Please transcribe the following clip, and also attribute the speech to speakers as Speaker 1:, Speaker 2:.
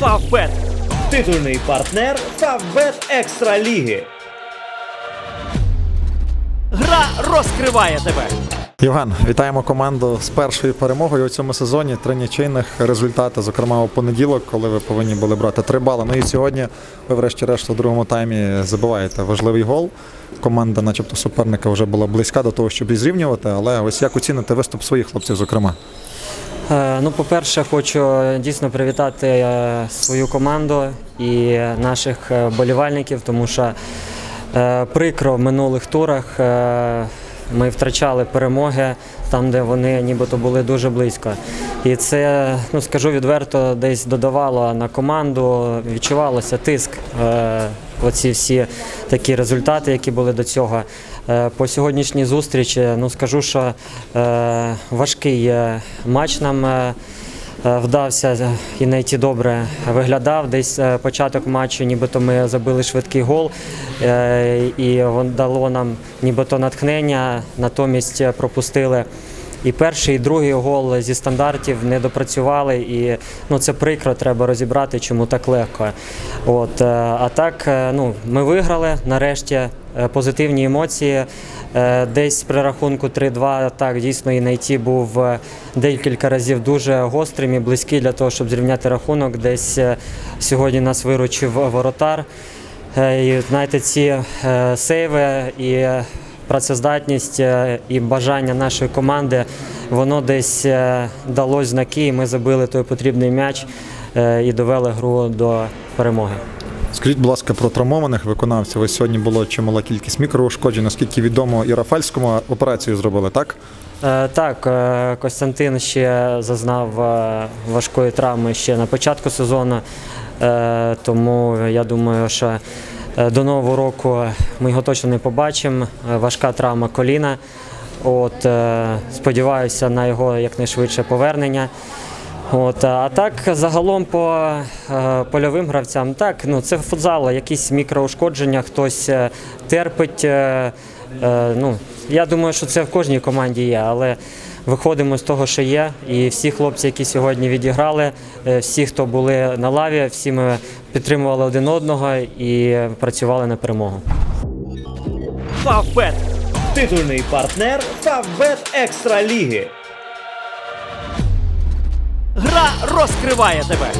Speaker 1: Фавбет. Титульний партнер Фавбет Екстра Ліги. Гра розкриває тебе.
Speaker 2: Євген, вітаємо команду з першою перемогою у цьому сезоні. Три нічийних результати, зокрема у понеділок, коли ви повинні були брати три бали. Ну і сьогодні ви, врешті-решт, у другому таймі забиваєте важливий гол. Команда, начебто, суперника вже була близька до того, щоб і зрівнювати. Але ось як оціните виступ своїх хлопців, зокрема.
Speaker 3: Е, Ну, по-перше, хочу дійсно привітати е, свою команду і наших е, болівальників, тому що е, прикро в минулих турах е, ми втрачали перемоги там, де вони нібито були дуже близько. І це, ну скажу відверто, десь додавало на команду, відчувалося тиск. Оці всі такі результати, які були до цього. Е, По сьогоднішній зустрічі, ну скажу, що е, важкий матч нам е, вдався і найти добре виглядав. Десь початок матчу, нібито ми забили швидкий гол, і воно дало нам нібито натхнення, натомість пропустили. І перший, і другий гол зі стандартів не допрацювали, і ну це прикро, треба розібрати, чому так легко. От е, а так, е, ну ми виграли нарешті. е, Позитивні емоції. Десь при рахунку 3-2 так дійсно і найти був декілька разів дуже гострим і близький для того, щоб зрівняти рахунок. Десь сьогодні нас виручив воротар. І знаєте, ці сейви і працездатність е, і бажання нашої команди, воно десь е, дало знаки, і ми забили той потрібний м'яч е, і довели гру до перемоги.
Speaker 2: Скажіть, будь ласка, про травмованих виконавців. Ось сьогодні було чимала кількість мікроушкоджень, наскільки відомо, і Рафальському операцію зробили, так?
Speaker 3: Так, Костянтин ще зазнав важкої травми ще на початку сезону, тому я думаю, що до нового року ми його точно не побачимо. Е, Важка травма коліна. От, е, сподіваюся на його якнайшвидше повернення. От, а так загалом по е, польовим гравцям, так, ну це футзал, якісь мікроушкодження, хтось е, терпить. Е, ну, я думаю, що це в кожній команді є, але виходимо з того, що є. І всі хлопці, які сьогодні відіграли, е, всі, хто були на лаві, всі ми підтримували один одного і працювали на перемогу.
Speaker 1: Фавбет. Титульний партнер Фавбет Екстра Ліги. Гра розкриває тебе.